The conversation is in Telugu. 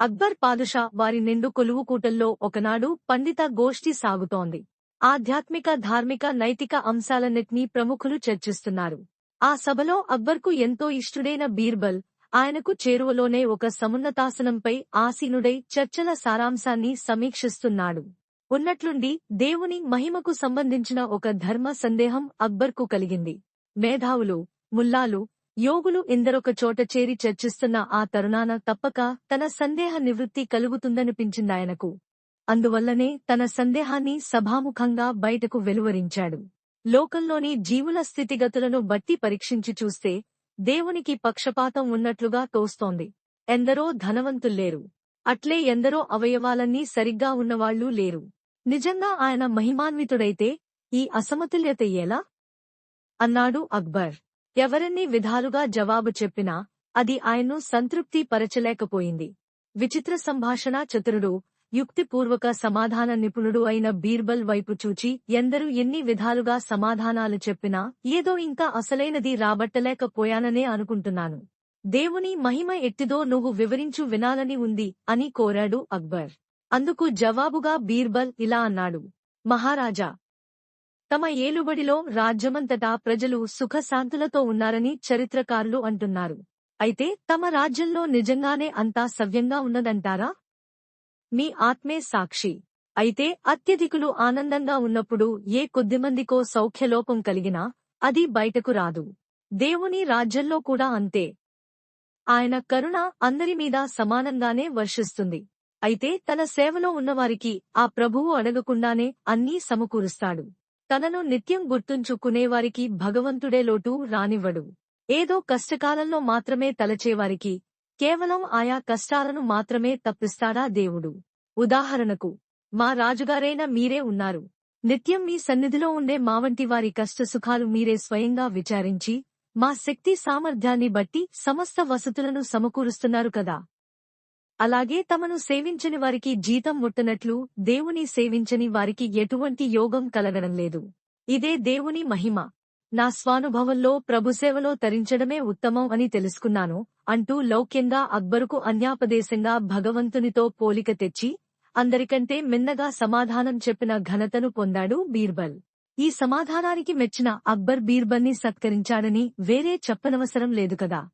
అక్బర్ పాదుషా వారి నిండు కొలువు కూటల్లో ఒకనాడు పండిత గోష్ఠి సాగుతోంది. ఆధ్యాత్మిక ధార్మిక నైతిక అంశాలన్నిటినీ ప్రముఖులు చర్చిస్తున్నారు. ఆ సభలో అక్బర్కు ఎంతో ఇష్టుడైన బీర్బల్ ఆయనకు చేరువలోనే ఒక సమున్నతాసనంపై ఆసీనుడై చర్చల సారాంశాన్ని సమీక్షిస్తున్నాడు. ఉన్నట్లుండి దేవుని మహిమకు సంబంధించిన ఒక ధర్మ సందేహం అక్బర్కు కలిగింది. మేధావులు ముల్లాలు యోగులు ఇందరొక చోట చేరి చర్చిస్తున్న ఆ తరుణాన తప్పక తన సందేహ నివృత్తి కలుగుతుందనిపించిందాయనకు. అందువల్లనే తన సందేహాన్ని సభాముఖంగా బయటకు వెలువరించాడు. లోకంలోని జీవుల స్థితిగతులను బట్టి పరీక్షించి చూస్తే దేవునికి పక్షపాతం ఉన్నట్లుగా తోస్తోంది. ఎందరో ధనవంతుల్లేరు అట్లే ఎందరో అవయవాలన్నీ సరిగ్గా ఉన్నవాళ్ళూ లేరు. నిజంగా ఆయన మహిమాన్వితుడైతే ఈ అసమతుల్యత ఎలా? అన్నాడు అక్బర్. ఎవరన్ని విధాలుగా జవాబు చెప్పినా అది ఆయన్ను సంతృప్తి పరచలేకపోయింది. విచిత్ర సంభాషణ చతురుడు యుక్తిపూర్వక సమాధాన నిపుణుడు అయిన బీర్బల్ వైపు చూచి ఎందరు ఎన్ని విధాలుగా సమాధానాలు చెప్పినా ఏదో ఇంకా అసలైనది రాబట్టలేకపోయాననే అనుకుంటున్నాను. దేవుని మహిమ ఎట్టిదో నువ్వు వివరించు వినాలని ఉంది అని కోరాడు అక్బర్. అందుకు జవాబుగా బీర్బల్ ఇలా అన్నాడు. మహారాజా తమ ఏలుబడిలో రాజ్యమంతటా ప్రజలు సుఖశాంతులతో ఉన్నారని చరిత్రకారులు అంటున్నారు. అయితే తమ రాజ్యంలో నిజంగానే అంతా సవ్యంగా ఉన్నదంటారా? మీ ఆత్మే సాక్షి. అయితే అత్యధికులు ఆనందంగా ఉన్నప్పుడు ఏ కొద్దిమందికో సౌఖ్యలోపం కలిగినా అది బయటకు రాదు. దేవుని రాజ్యంలో కూడా అంతే. ఆయన కరుణ అందరి మీద సమానంగానే వర్షిస్తుంది. అయితే తన సేవలో ఉన్నవారికి ఆ ప్రభువు అడగకుండానే అన్నీ సమకూరుస్తాడు. తనను నిత్యం గుర్తుంచుకునేవారికి భగవంతుడే లోటు రానివ్వడు. ఏదో కష్టకాలంలో మాత్రమే తలచేవారికి కేవలం ఆయా కష్టాలను మాత్రమే తప్పిస్తాడా దేవుడు? ఉదాహరణకు మా రాజుగారైన మీరే ఉన్నారు. నిత్యం మీ సన్నిధిలో ఉండే మావంటి వారి కష్టసుఖాలు మీరే స్వయంగా విచారించి మా శక్తి సామర్థ్యాన్ని బట్టి సమస్త వసతులను సమకూరుస్తున్నారు కదా. అలాగే తమను సేవించని వారికి జీతం ముట్టనట్లు దేవుని సేవించని వారికి ఎటువంటి యోగం కలగడం లేదు. ఇదే దేవుని మహిమ. నా స్వానుభవంలో ప్రభుసేవలో తరించడమే ఉత్తమం అని తెలుసుకున్నాను అంటూ లౌక్యంగా అక్బరుకు అన్యాపదేశంగా భగవంతునితో పోలిక తెచ్చి అందరికంటే మిన్నగా సమాధానం చెప్పిన ఘనతను పొందాడు బీర్బల్. ఈ సమాధానానికి మెచ్చిన అక్బర్ బీర్బల్ని సత్కరించాడని వేరే చెప్పనవసరం లేదు కదా.